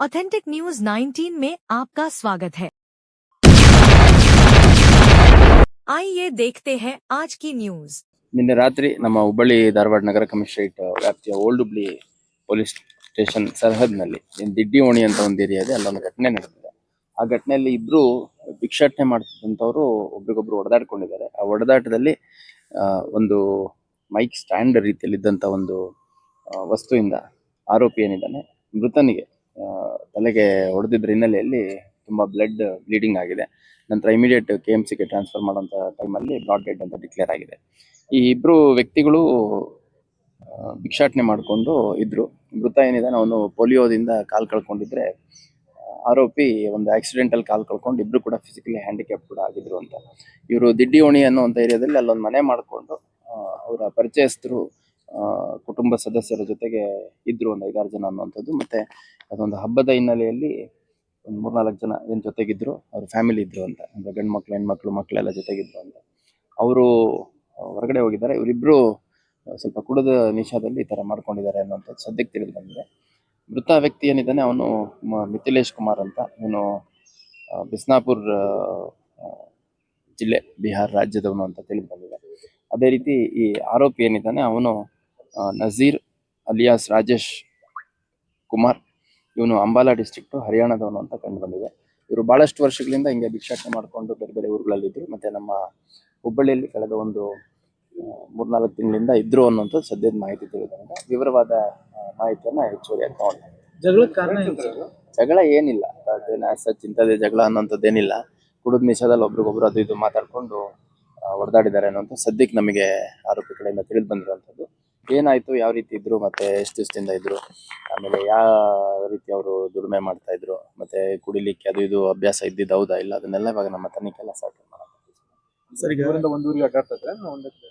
Authentic news 19 में आपका स्वागत है आइए देखते हैं आज की न्यूज ನಿನ್ನೆ ರಾತ್ರಿ ನಮ್ಮ ಹುಬ್ಬಳ್ಳಿ ಧಾರವಾಡ ನಗರ ಕಮಿಷನರೇಟ್ ವ್ಯಾಪ್ತಿಯ ಓಲ್ಡ್ ಹುಬ್ಳಿ ಪೊಲೀಸ್ ಸ್ಟೇಷನ್ ಸರ್ಹದ್ನಲ್ಲಿ ಏನ್ ದಿಡ್ಡಿ ಓಣಿ ಅಂತ ಒಂದು ಏರಿಯಾ ಇದೆ ಅಲ್ಲೊಂದು ಘಟನೆ ನಡೆದಿದೆ ಆ ಘಟನೆಯಲ್ಲಿ ಇಬ್ರು ಭಿಕ್ಷಾಟನೆ ಮಾಡ್ತಿದ್ದಂಥವ್ರು ಒಬ್ರಿಗೊಬ್ರು ಹೊಡೆದಾಡ್ಕೊಂಡಿದ್ದಾರೆ ಆ ಹೊಡೆದಾಟದಲ್ಲಿ ಆ, ಒಂದು ಮೈಕ್ ಸ್ಟ್ಯಾಂಡ್ ರೀತಿಯಲ್ಲಿದ್ದಂಥ ಒಂದು ಆ, ವಸ್ತುವಿಂದ ಆರೋಪಿ ಏನಿದ್ದಾನೆ ಮೃತನಿಗೆ ಆ, ತಲೆಗೆ ಹೊಡೆದಿದ್ರ ಹಿನ್ನೆಲೆಯಲ್ಲಿ ತುಂಬಾ ಬ್ಲಡ್ ಬ್ಲೀಡಿಂಗ್ ಆಗಿದೆ. ನಂತರ ಇಮಿಡಿಯೇಟ್ ಕೆ ಎಂ ಸಿಗೆ ಟ್ರಾನ್ಸ್ಫರ್ ಟೈಮ್ ಟೈಮಲ್ಲಿ ಬ್ಲಾಡ್ ಡೆಡ್ ಅಂತ ಡಿಕ್ಲೇರ್ ಆಗಿದೆ. ಈ ಇಬ್ರು ವ್ಯಕ್ತಿಗಳು ಭಿಕ್ಷಾಟನೆ ಮಾಡಿಕೊಂಡು ಇದ್ರು. ಮೃತ ಏನಿದ್ದಾನೆ ಅವನು ಪೋಲಿಯೋದಿಂದ ಕಾಲ್ ಕಳ್ಕೊಂಡಿದ್ರೆ, ಆರೋಪಿ ಒಂದು ಆಕ್ಸಿಡೆಂಟಲ್ ಕಾಲ್ ಕಳ್ಕೊಂಡು ಇಬ್ರು ಕೂಡ ಫಿಸಿಕಲಿ ಹ್ಯಾಂಡಿಕ್ಯಾಪ್ ಕೂಡ ಆಗಿದ್ರು ಅಂತ. ಇವರು ದಿಡ್ಡಿ ಓಣಿ ಅನ್ನೋ ಒಂದು ಏರಿಯಾದಲ್ಲಿ ಅಲ್ಲೊಂದು ಮನೆ ಮಾಡಿಕೊಂಡು ಅವರ ಪರಿಚಯಸ್ಥರು ಕುಟುಂಬ ಸದಸ್ಯರ ಜೊತೆಗೆ ಇದ್ರು ಒಂದು ಐದಾರು ಜನ ಅನ್ನುವಂಥದ್ದು. ಮತ್ತೆ ಅದೊಂದು ಹಬ್ಬದ ಹಿನ್ನೆಲೆಯಲ್ಲಿ ಒಂದು ಮೂರ್ನಾಲ್ಕು ಜನ ಏನು ಜೊತೆಗಿದ್ರು, ಅವ್ರ ಫ್ಯಾಮಿಲಿ ಇದ್ರು ಅಂತ. ಅಂದ್ರೆ ಗಂಡು ಮಕ್ಳು ಹೆಣ್ಮಕ್ಳು ಮಕ್ಕಳೆಲ್ಲ ಜೊತೆಗಿದ್ರು ಅಂತ. ಅವರು ಹೊರಗಡೆ ಹೋಗಿದ್ದಾರೆ. ಇವರಿಬ್ರು ಸ್ವಲ್ಪ ಕುಡಿದ ನಿಷಾದಲ್ಲಿ ಈ ತರ ಮಾಡ್ಕೊಂಡಿದ್ದಾರೆ ಅನ್ನುವಂಥದ್ದು ಸದ್ಯಕ್ಕೆ ತಿಳಿದು ಬಂದಿದೆ. ಮೃತ ವ್ಯಕ್ತಿ ಏನಿದ್ದಾನೆ, ಅವನು ಮಿಥಿಲೇಶ್ ಕುಮಾರ್ ಅಂತ. ಇವನು ಬಿಸ್ನಾಪುರ್ ಜಿಲ್ಲೆ, ಬಿಹಾರ್ ರಾಜ್ಯದವನು ಅಂತ ತಿಳಿದು ಬಂದಿದೆ. ಅದೇ ರೀತಿ ಈ ಆರೋಪಿ ಏನಿದ್ದಾನೆ, ಅವನು ನಜೀರ್ ಅಲಿಯಾಸ್ ರಾಜೇಶ್ ಕುಮಾರ್ ಇವನು ಅಂಬಾಲಾ ಡಿಸ್ಟ್ರಿಕ್ಟ್ ಹರಿಯಾಣದವನು ಅಂತ ಕಂಡು ಬಂದಿದೆ. ಇವರು ಬಹಳಷ್ಟು ವರ್ಷಗಳಿಂದ ಹಿಂಗೆ ಭಿಕ್ಷಾಟನೆ ಮಾಡಿಕೊಂಡು ಬೇರೆ ಬೇರೆ ಊರುಗಳಲ್ಲಿದ್ದರು ಮತ್ತೆ ನಮ್ಮ ಹುಬ್ಬಳ್ಳಿಯಲ್ಲಿ ಕಳೆದ ಒಂದು ಮೂರ್ನಾಲ್ಕು ತಿಂಗಳಿಂದ ಇದ್ರು ಅನ್ನುವಂಥ ಸದ್ಯದ ಮಾಹಿತಿ ತಿಳಿದಂಗೆ ವಿವರವಾದ ಮಾಹಿತಿಯನ್ನು ಕಾರಣ ಏನು? ಜಗಳ ಏನಿಲ್ಲ. ಅದೇನು ಸಚ್ ಇಂಥದ್ದೇ ಜಗಳ ಅನ್ನೋಂಥದ್ದು ಏನಿಲ್ಲ ಕುಡಿದ ನಿಷೇಧದಲ್ಲಿ ಒಬ್ರಿಗೊಬ್ರು ಅದು ಇದು ಮಾತಾಡ್ಕೊಂಡು ಹೊಡೆದಾಡಿದ್ದಾರೆ ಅನ್ನೋಂಥ ಸದ್ಯಕ್ಕೆ ನಮಗೆ ಆರೋಪಿ ಕಡೆಯಿಂದ ತಿಳಿದು ಬಂದಿರುವಂಥದ್ದು. ಏನಾಯ್ತು ಯಾವ ರೀತಿ ಇದ್ರು ಮತ್ತೆ ಎಷ್ಟು ದಿವಸದಿಂದ ಇದ್ರು ಆಮೇಲೆ ಯಾವ ರೀತಿ ಅವರು ದುಡಿಮೆ ಮಾಡ್ತಾ ಇದ್ರು ಮತ್ತೆ ಕುಡಿಲಿಕ್ಕೆ ಅದು ಇದು ಅಭ್ಯಾಸ ಇದ್ದಿದ್ದು ಹೌದಾ ಇಲ್ಲ ಅದನ್ನೆಲ್ಲ ಇವಾಗ ನಮ್ಮ ತನಿಖೆ ಎಲ್ಲ ಸಾಕು ಸರ್ ಈಗ ಊರಿಂದ ಒಂದು ಊರಿಗೆ ಅಡ್ಡಾಡ್ತಾ ಇದ್ರೆ ಒಂದಕ್ಕೆ?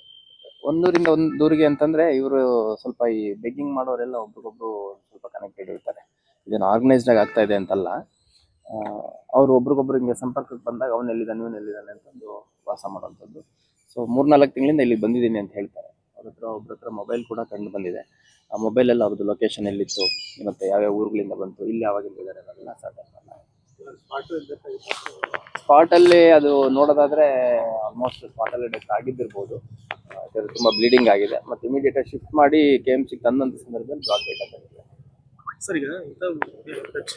ಒಂದೂರಿಂದ ಒಂದೂರಿಗೆ ಅಂತಂದ್ರೆ ಇವರು ಸ್ವಲ್ಪ ಈ ಬೆಗ್ಗಿಂಗ್ ಮಾಡೋರೆಲ್ಲ ಒಬ್ರಿಗೊಬ್ರು ಸ್ವಲ್ಪ ಕನೆಕ್ಟೆಡ್ ಇರ್ತಾರೆ. ಇದನ್ನ ಆರ್ಗನೈಸ್ಡ್ ಆಗಿ ಆಗ್ತಾ ಇದೆ ಅಂತಲ್ಲ ಅವ್ರು ಒಬ್ರಿಗೊಬ್ರು ಹಿಂಗೆ ಸಂಪರ್ಕಕ್ಕೆ ಬಂದಾಗ ಅವನು ಎಲ್ಲಿದ್ದಾನೆ ಇವನು ಎಲ್ಲಿದ್ದಾನೆ ಅಂತಂದು ವಾಸ ಮಾಡುವಂಥದ್ದು. ಸೊ ಮೂರ್ನಾಲ್ಕು ತಿಂಗಳಿಂದ ಇಲ್ಲಿಗೆ ಬಂದಿದ್ದೀನಿ ಅಂತ ಹೇಳ್ತಾರೆ. ಅವ್ರ ಹತ್ರ, ಒಬ್ರ ಹತ್ರ ಮೊಬೈಲ್ ಕೂಡ ಕಂಡು ಬಂದಿದೆ. ಆ ಮೊಬೈಲಲ್ಲಿ ಅವ್ರದ್ದು ಲೊಕೇಶನ್ ಎಲ್ಲಿತ್ತು, ಮತ್ತೆ ಯಾವ್ಯಾವ ಊರುಗಳಿಂದ ಬಂತು, ಇಲ್ಲಿ ಯಾವಾಗಿದ್ದಾರೆ ಅನ್ನೋದನ್ನ ಸ್ಪಾಟ್ ಅಲ್ಲಿ ಅದು ನೋಡೋದಾದ್ರೆ ಆಲ್ಮೋಸ್ಟ್ ಸ್ಪಾಟ್ ಅಲ್ಲಿ ಡೆತ್ ಆಗಿದ್ದಿರ್ಬೋದು. ತುಂಬಾ ಬ್ಲೀಡಿಂಗ್ ಆಗಿದೆ. ಮತ್ತೆ ಇಮಿಡಿಯೇಟ್ ಆಗಿ ಶಿಫ್ಟ್ ಮಾಡಿ ಕೆ ಎಂ ಸಿ ತಂದಂತ ಸಂದರ್ಭದಲ್ಲಿ ಬ್ಲಾಕ್ ಡೇಟ್ ಆಗಿದೆ ಸರ್, ಈಗ ಇಂಥ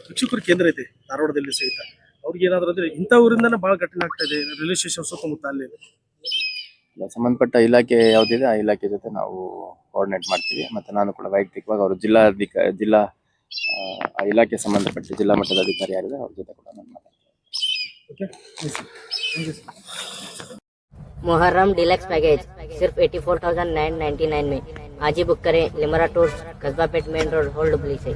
ಶಿಕ್ಷಕರ ಕೇಂದ್ರ ಐತೆ, ಧಾರವಾಡದಲ್ಲಿ ಸಹಿತ. ಅವ್ರಿಗೆ ಏನಾದರೂ ಅಂದ್ರೆ ಇಂಥ ಊರಿಂದನೇ ಭಾಳ ಘಟನೆ ಆಗ್ತಾ ಇದೆ ರೈಲ್ವೆ ಸ್ಟೇಷನ್ ಸುತ್ತಮುತ್ತ ಅಲ್ಲಿ ಸಂಬಂಧಪಟ್ಟ ಇಲಾಖೆ ಯಾವ್ದಿದೆ ಆ ಇಲಾಖೆ ಜೊತೆ ನಾವು ಕೋಆರ್ಡಿನೇಟ್ ಮಾಡ್ತೀವಿ ಮತ್ತೆ ನಾನು ಕೂಡ ವೈಯಕ್ತಿಕವಾಗಿ ಅವರು ಜಿಲ್ಲಾಧಿಕ ಜಿಲ್ಲಾ ಆ, ಆ ಇಲಾಖೆ ಸಂಬಂಧಪಟ್ಟ ಜಿಲ್ಲಾ ಮಟ್ಟದ ಅಧಿಕಾರಿ ಯಾರಿದೆ ಅವ್ರ ಜೊತೆ ಕೂಡ ನಾನು ಮಾತಾಡ್ತೀನಿ मुहर्रम डिलक्स पैकेज सिर्फ eighty four thousand nine ninety nine में आज ही बुक करें लिमरा टूर्स कस्बा पेट मेन रोड होल्ड से